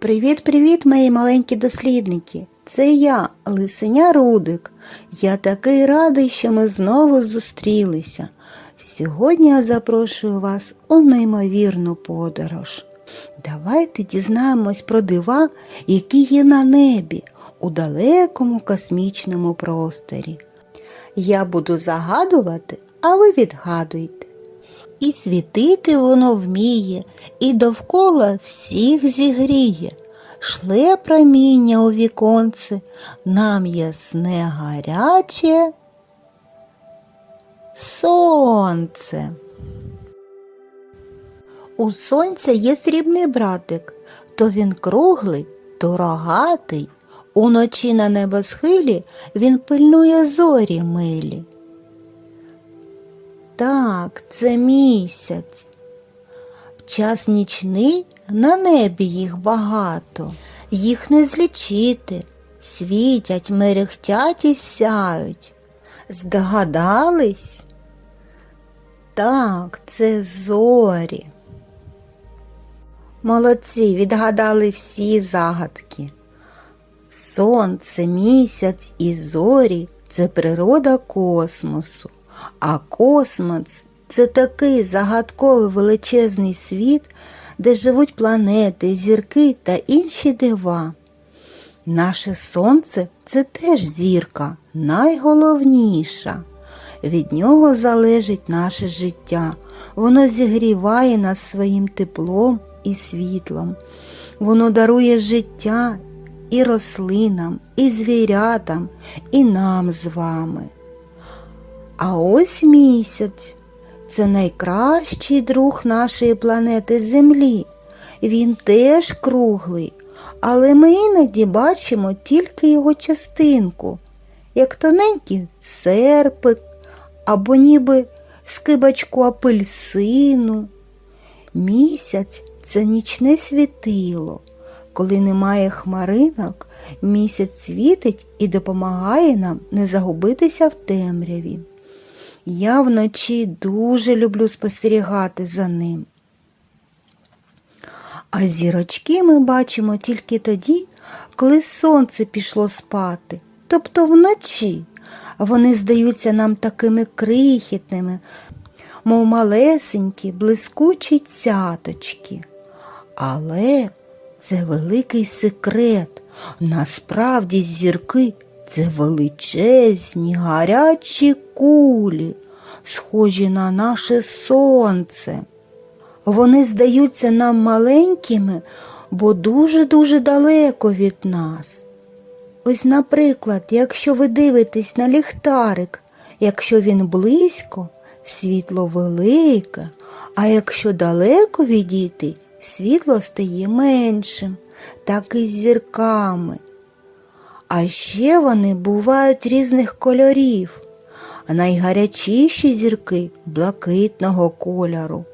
Привіт-привіт, мої маленькі дослідники! Це я, Лисеня Рудик. Я такий радий, що ми знову зустрілися. Сьогодні я запрошую вас у неймовірну подорож. Давайте дізнаємось про дива, які є на небі у далекому космічному просторі. Я буду загадувати, а ви відгадуйте. І світити воно вміє, і довкола всіх зігріє. Шле проміння у віконце, нам ясне гаряче сонце. У сонця є срібний братик, то він круглий, то рогатий. Уночі на небосхилі він пильнує зорі милі. Так, це місяць. В час нічний на небі їх багато, їх не злічити, світять, мерехтять і сяють. Здогадались? Так, це зорі. Молодці, відгадали всі загадки. Сонце, місяць і зорі це природа космосу. А космос це такий загадковий величезний світ, де живуть планети, зірки та інші дива. Наше сонце це теж зірка, найголовніша. Від нього залежить наше життя. Воно зігріває нас своїм теплом і світлом. Воно дарує життя і рослинам, і звірятам, і нам з вами. А ось місяць це найкращий друг нашої планети Землі. Він теж круглий, але ми іноді бачимо тільки його частинку, як тоненький серпик або ніби скибочку апельсину. Місяць це нічне світило. Коли немає хмаринок, місяць світить і допомагає нам не загубитися в темряві. Я вночі дуже люблю спостерігати за ним. А зірочки ми бачимо тільки тоді, коли сонце пішло спати, тобто вночі. Вони здаються нам такими крихітними, мов малесенькі, блискучі цяточки. Але це великий секрет. Насправді зірки це величезні гарячі кулі, схожі на наше сонце. Вони здаються нам маленькими, бо дуже-дуже далеко від нас. Ось, наприклад, якщо ви дивитесь на ліхтарик, якщо він близько, світло велике, а якщо далеко відійти, світло стає меншим, так і з зірками. А ще вони бувають різних кольорів. А найгарячіші зірки блакитного кольору.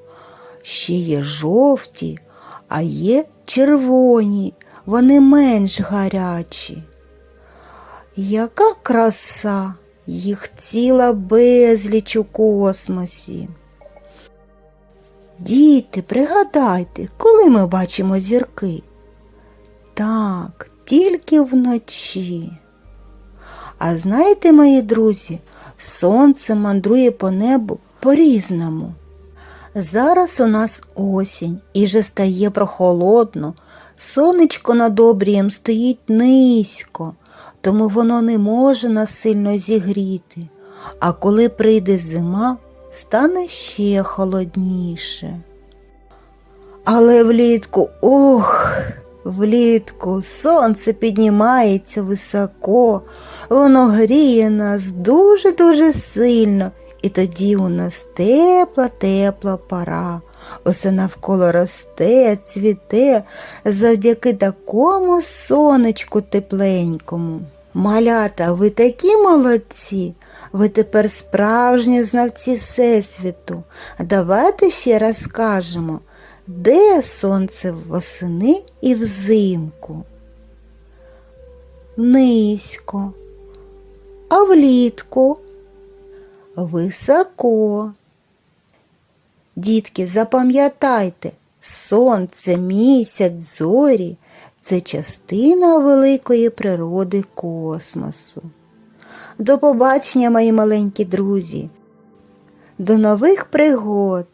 Ще є жовті, а є червоні, вони менш гарячі. Яка краса, їх ціла безліч у космосі. Діти, пригадайте, коли ми бачимо зірки? Тільки вночі. А знаєте, мої друзі, сонце мандрує по небу по-різному. Зараз у нас осінь і вже стає прохолодно. Сонечко над обрієм стоїть низько, тому воно не може нас сильно зігріти. А коли прийде зима, стане ще холодніше. Але влітку, ох, влітку сонце піднімається високо, воно гріє нас дуже-дуже сильно, і тоді у нас тепла, тепла пора. Усе навколо росте, цвіте завдяки такому сонечку тепленькому. Малята, ви такі молодці, ви тепер справжні знавці Всесвіту. Давайте ще раз скажемо, де сонце восени і взимку? Низько, а влітку високо. Дітки, запам'ятайте, Сонце, місяць, зорі це частина великої природи космосу. До побачення, мої маленькі друзі. До нових пригод!